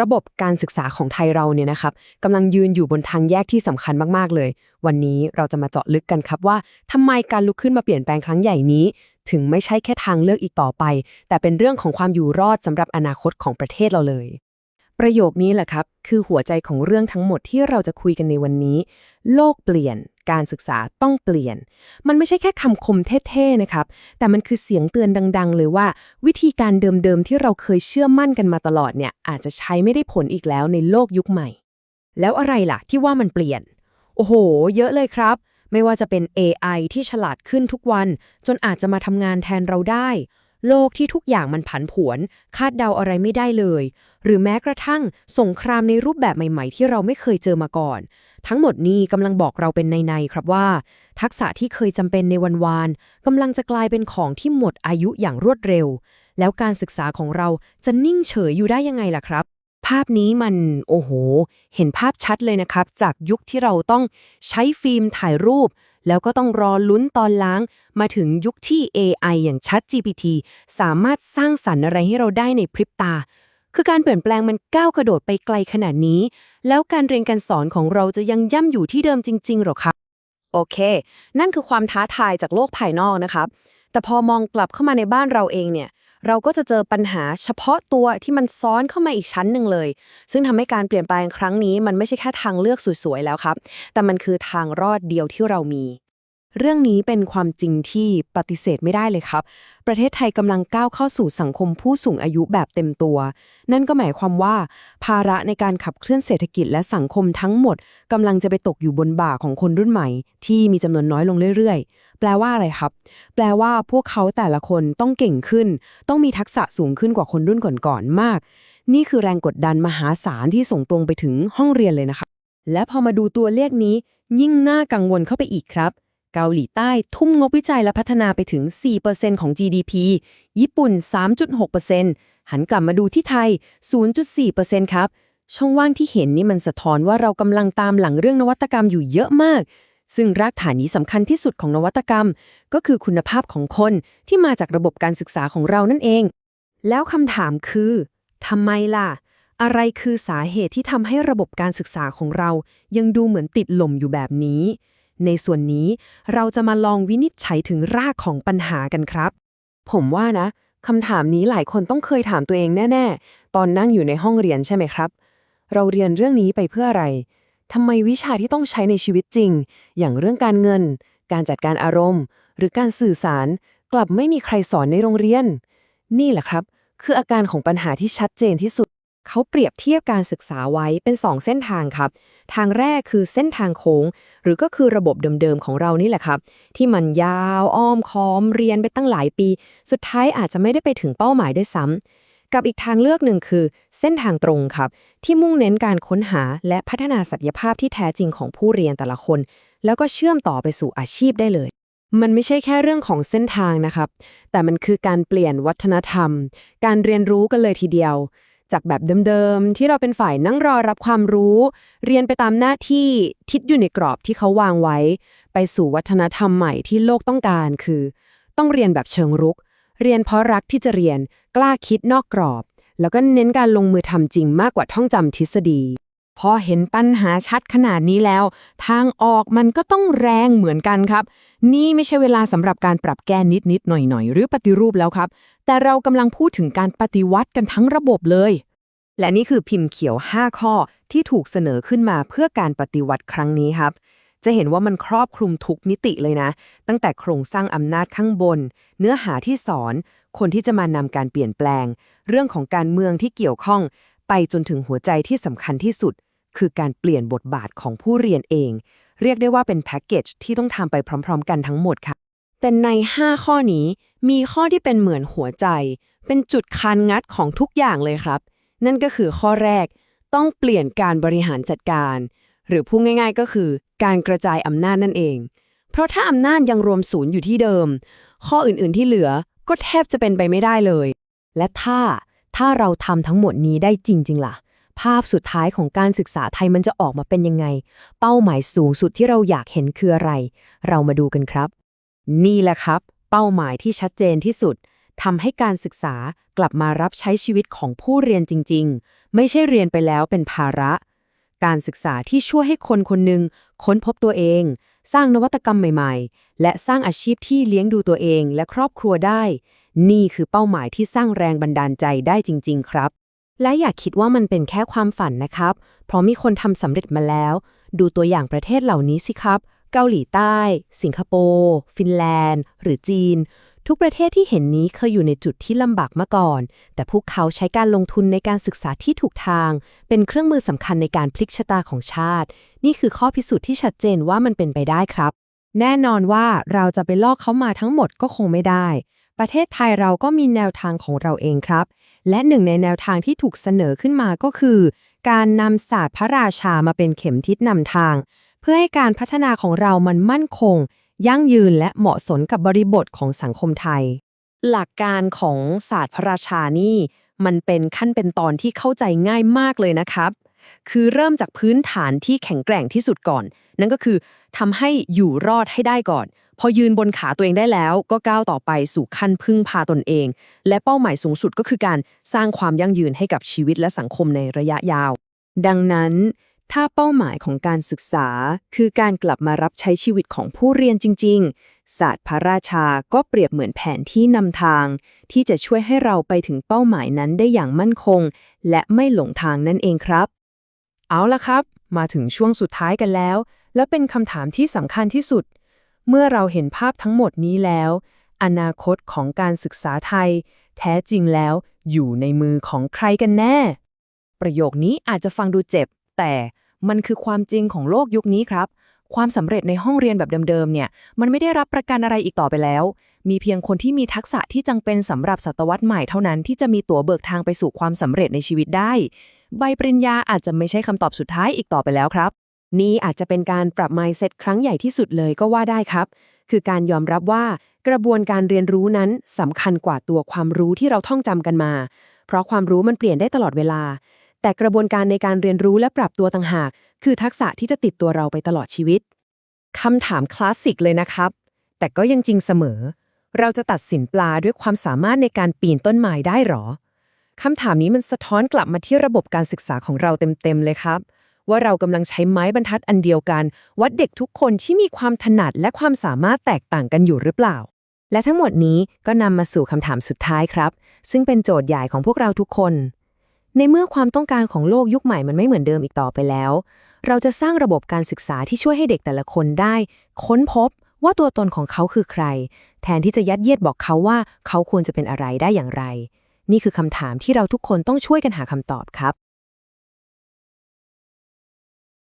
ระบบการศึกษาของไทยเราเนี่ยนะครับกำลังยืนอยู่บนทางแยกที่สำคัญมากๆเลย วันนี้เราจะมาเจาะลึกกันครับว่าทำไมการลุกขึ้นมาเปลี่ยนแปลงครั้งใหญ่นี้ ถึงไม่ใช่แค่ทางเลือกอีกต่อไป แต่เป็นเรื่องของความอยู่รอดสำหรับอนาคตของประเทศเราเลย ประโยคนี้แหละครับ คือหัวใจของเรื่องทั้งหมดที่เราจะคุยกันในวันนี้ โลกเปลี่ยน การศึกษาต้องเปลี่ยน มันไม่ใช่แค่คำคมเท่ๆนะครับ แต่มันคือเสียงเตือนดัง ๆ เลยว่า วิธีการเดิมๆที่เราเคยเชื่อมั่นกันมาตลอดเนี่ยอาจจะใช้ไม่ได้ผลอีกแล้วในโลกยุคใหม่ แล้วอะไรล่ะที่ว่ามันเปลี่ยน โอ้โห เยอะเลยครับ ไม่ว่าจะเป็น AI ที่ฉลาดขึ้นทุกวัน จนอาจจะมาทำงานแทนเราได้ โลกที่ทุกอย่างมันผันผวน คาดเดาอะไรไม่ได้เลย หรือแม้กระทั่งสงครามในรูปแบบใหม่ๆ ที่เราไม่เคยเจอมาก่อน ทั้งหมดนี้กำลังบอกเราเป็นใน ๆ ครับว่า ทักษะที่เคยจำเป็นในวันวานกำลังจะกลายเป็นของที่หมดอายุอย่างรวดเร็ว แล้วการศึกษาของเราจะนิ่งเฉยอยู่ได้ยังไงล่ะครับภาพนี้มันโอ้โห เห็นภาพชัดเลยนะครับ จากยุคที่เราต้องใช้ฟิล์มถ่ายรูป แล้วก็ต้องรอลุ้นตอนล้าง มาถึงยุคที่ AI อย่าง ChatGPT สามารถสร้างสรรค์อะไรให้เราได้ในพริบตา คือการเปลี่ยนแปลงมันก้าวกระโดดไปไกลขนาดนี้ แล้วการเรียนการสอนของเราจะยังย่ำอยู่ที่เดิมจริงๆหรอครับโอเค นั่นคือความท้าทายจากโลกภายนอกนะครับ แต่พอมองกลับเข้ามาในบ้านเราเองเนี่ย เราก็จะเจอปัญหาเฉพาะตัวที่มันซ้อนเข้ามาอีกชั้นหนึ่งเลย ซึ่งทำให้การเปลี่ยนแปลงครั้งนี้มันไม่ใช่แค่ทางเลือกสวยๆแล้วครับ แต่มันคือทางรอดเดียวที่เรามี เรื่องนี้เป็นความจริงที่ปฏิเสธไม่ได้เลยครับ ประเทศไทยกำลังก้าวเข้าสู่สังคมผู้สูงอายุแบบเต็มตัว นั่นก็หมายความว่า ภาระในการขับเคลื่อนเศรษฐกิจและสังคมทั้งหมดกำลังจะไปตกอยู่บนบ่าของคนรุ่นใหม่ ที่มีจำนวนน้อยลงเรื่อยๆ แปลว่าอะไรครับ แปลว่าพวกเขาแต่ละคนต้องเก่งขึ้น ต้องมีทักษะสูงขึ้นกว่าคนรุ่นก่อนๆมาก นี่คือแรงกดดันมหาศาลที่ส่งตรงไปถึงห้องเรียนเลยนะคะ และพอมาดูตัวเลขนี้ ยิ่งน่ากังวลเข้าไปอีกครับ เกาหลีใต้ทุ่มงบวิจัยและพัฒนาไปถึง 4%ของ GDP ญี่ปุ่น 3.6%หันกลับมาดูที่ไทย 0.4%ครับ ช่องว่างที่เห็นนี่มันสะท้อนว่าเรากำลังตามหลังเรื่องนวัตกรรมอยู่เยอะมาก ซึ่งรากฐานนี้สำคัญที่สุดของนวัตกรรม ก็คือคุณภาพของคนที่มาจากระบบการศึกษาของเรานั่นเอง แล้วคำถามคือทำไมล่ะ อะไรคือสาเหตุที่ทำให้ระบบการศึกษาของเรา ยังดูเหมือนติดหล่มอยู่แบบนี้ ในส่วนนี้เราจะมาลองวินิจฉัยถึงรากของปัญหากันครับ ผมว่านะคำถามนี้หลายคนต้องเคยถามตัวเองแน่ ๆ ตอนนั่งอยู่ในห้องเรียนใช่ไหมครับ เราเรียนเรื่องนี้ไปเพื่ออะไรทำไมวิชาที่ต้องใช้ในชีวิตจริง อย่างเรื่องการเงิน การจัดการอารมณ์ หรือการสื่อสาร กลับไม่มีใครสอนในโรงเรียน นี่แหละครับ คืออาการของปัญหาที่ชัดเจนที่สุด เขาเปรียบเทียบการศึกษาไว้เป็น 2 เส้นทางครับ ทางแรกคือเส้นทางโค้ง หรือก็คือระบบเดิมๆของเรานี่แหละครับ ที่มันยาวอ้อมค้อมเรียนไปตั้งหลายปี สุดท้ายอาจจะไม่ได้ไปถึงเป้าหมายด้วยซ้ำกับอีกทางเลือกหนึ่งคือ เส้นทางตรงครับ ที่มุ่งเน้นการค้นหาและพัฒนาศักยภาพที่แท้จริงของผู้เรียนแต่ละคน แล้วก็เชื่อมต่อไปสู่อาชีพได้เลยมันไม่ใช่แค่เรื่องของเส้นทางนะครับ แต่มันคือการเปลี่ยนวัฒนธรรม การเรียนรู้กันเลยทีเดียว จากแบบเดิมๆ ที่เราเป็นฝ่ายนั่งรอรับความรู้ เรียนไปตามหน้าที่ทิศอยู่ในกรอบที่เขาวางไว้ ไปสู่วัฒนธรรมใหม่ที่โลกต้องการคือ ต้องเรียนแบบเชิงรุก เรียนเพราะรักที่จะเรียน กล้าคิดนอกกรอบ แล้วก็เน้นการลงมือทำจริงมากกว่าท่องจำทฤษฎี พอเห็นปัญหาชัดขนาดนี้แล้ว ทางออกมันก็ต้องแรงเหมือนกันครับ นี่ไม่ใช่เวลาสำหรับการปรับแก้นิดๆหน่อยๆ หรือปฏิรูปแล้วครับ แต่เรากำลังพูดถึงการปฏิวัติกันทั้งระบบเลย และนี่คือพิมพ์เขียว 5 ข้อที่ถูกเสนอขึ้นมาเพื่อการปฏิวัติครั้งนี้ครับจะเห็นว่ามันครอบคลุมทุกมิติเลยนะ ตั้งแต่โครงสร้างอำนาจข้างบน เนื้อหาที่สอน คนที่จะมานำการเปลี่ยนแปลง เรื่องของการเมืองที่เกี่ยวข้อง ไปจนถึงหัวใจที่สำคัญที่สุด คือการเปลี่ยนบทบาทของผู้เรียนเอง เรียกได้ว่าเป็นแพ็กเกจที่ต้องทำไปพร้อม ๆ กันทั้งหมดค่ะ แต่ใน 5 ข้อนี้มีข้อที่เป็นเหมือนหัวใจ เป็นจุดคันงัดของทุกอย่างเลยครับ นั่นก็คือข้อแรกต้องเปลี่ยนการบริหารจัดการ หรือพูดง่าย ๆ ก็คือ การกระจายอำนาจนั่นเอง เพราะถ้าอำนาจยังรวมศูนย์อยู่ที่เดิม ข้ออื่นๆที่เหลือก็แทบจะเป็นไปไม่ได้เลย และถ้าถ้าเราทำทั้งหมดนี้ได้จริง ๆ ล่ะ ภาพสุดท้ายของการศึกษาไทยมันจะออกมาเป็นยังไง เป้าหมายสูงสุดที่เราอยากเห็นคืออะไร เรามาดูกันครับ นี่แหละครับ เป้าหมายที่ชัดเจนที่สุดทำให้การศึกษากลับมารับใช้ชีวิตของผู้เรียนจริง ๆ ไม่ใช่เรียนไปแล้วเป็นภาระ การศึกษาที่ช่วยให้คนคนหนึ่งค้นพบตัวเอง สร้างนวัตกรรมใหม่ ๆ และสร้างอาชีพที่เลี้ยงดูตัวเองและครอบครัวได้ นี่คือเป้าหมายที่สร้างแรงบันดาลใจได้จริง ๆ ครับ และอย่าคิดว่ามันเป็นแค่ความฝันนะครับ เพราะมีคนทำสำเร็จมาแล้ว ดูตัวอย่างประเทศเหล่านี้สิครับ เกาหลีใต้ สิงคโปร์ ฟินแลนด์ หรือจีน ทุกประเทศที่เห็นนี้เคยอยู่ในจุดที่ลำบากมาก่อน แต่พวกเขาใช้การลงทุนในการศึกษาที่ถูกทาง เป็นเครื่องมือสำคัญในการพลิกชะตาของชาติ นี่คือข้อพิสูจน์ที่ชัดเจนว่ามันเป็นไปได้ครับ แน่นอนว่าเราจะไปลอกเขามาทั้งหมดก็คงไม่ได้ ประเทศไทยเราก็มีแนวทางของเราเองครับ และหนึ่งในแนวทางที่ถูกเสนอขึ้นมาก็คือ การนำศาสตร์พระราชามาเป็นเข็มทิศนำทาง เพื่อให้การพัฒนาของเรามันมั่นคง ยั่งยืนและเหมาะสมกับบริบทของสังคมไทย หลักการของศาสตร์พระราชานี่ มันเป็นขั้นเป็นตอนที่เข้าใจง่ายมากเลยนะครับ คือเริ่มจากพื้นฐานที่แข็งแกร่งที่สุดก่อน นั่นก็คือทำให้อยู่รอดให้ได้ก่อน พอยืนบนขาตัวเองได้แล้วก็ก้าวต่อไปสู่ขั้นพึ่งพาตนเอง และเป้าหมายสูงสุดก็คือการสร้างความยั่งยืนให้กับชีวิตและสังคมในระยะยาว ดังนั้น ถ้าเป้าหมายของการศึกษา คือการกลับมารับใช้ชีวิตของผู้เรียนจริง ๆ ศาสตร์พระราชาก็เปรียบเหมือนแผนที่นำทาง ที่จะช่วยให้เราไปถึงเป้าหมายนั้นได้อย่างมั่นคง และไม่หลงทางนั่นเองครับ เอาละครับ มาถึงช่วงสุดท้ายกันแล้ว และเป็นคำถามที่สำคัญที่สุด เมื่อเราเห็นภาพทั้งหมดนี้แล้ว อนาคตของการศึกษาไทย แท้จริงแล้วอยู่ในมือของใครกันแน่ ประโยคนี้อาจจะฟังดูเจ็บ แต่มันคือความจริงของโลกยุคนี้ครับ ความสำเร็จในห้องเรียนแบบเดิมๆเนี่ย มันไม่ได้รับประกันอะไรอีกต่อไปแล้ว มีเพียงคนที่มีทักษะที่จังเป็นสำหรับศตวรรษใหม่เท่านั้นที่จะมีตั๋วเบิกทางไปสู่ความสำเร็จในชีวิตได้ ใบปริญญาอาจจะไม่ใช่คำตอบสุดท้ายอีกต่อไปแล้วครับ นี่อาจจะเป็นการปรับ mindset ครั้งใหญ่ที่สุดเลยก็ว่าได้ครับ คือการยอมรับว่ากระบวนการเรียนรู้นั้นสำคัญกว่าตัวความรู้ที่เราท่องจำกันมา เพราะความรู้มันเปลี่ยนได้ตลอดเวลา แต่กระบวนการในการเรียนรู้และปรับตัวต่างหาก คือทักษะที่จะติดตัวเราไปตลอดชีวิตคำถามคลาสสิกเลยนะครับ แต่ก็ยังจริงเสมอ เราจะตัดสินปลาด้วยความสามารถในการปีนต้นไม้ได้หรอคำถามนี้มันสะท้อนกลับมาที่ระบบการศึกษาของเราเต็มๆเลยครับ ว่าเรากำลังใช้ไม้บรรทัดอันเดียวกัน วัดเด็กทุกคนที่มีความถนัดและความสามารถแตกต่างกันอยู่หรือเปล่า และทั้งหมดนี้ก็นำมาสู่คำถามสุดท้ายครับ ซึ่งเป็นโจทย์ใหญ่ของพวกเราทุกคน ในเมื่อความต้องการของโลกยุคใหม่มันไม่เหมือนเดิมอีกต่อไปแล้ว เราจะสร้างระบบการศึกษาที่ช่วยให้เด็กแต่ละคนได้ ค้นพบว่าตัวตนของเขาคือใคร แทนที่จะยัดเยียดบอกเขาว่าเขาควรจะเป็นอะไรได้อย่างไร นี่คือคำถามที่เราทุกคนต้องช่วยกันหาคำตอบครับ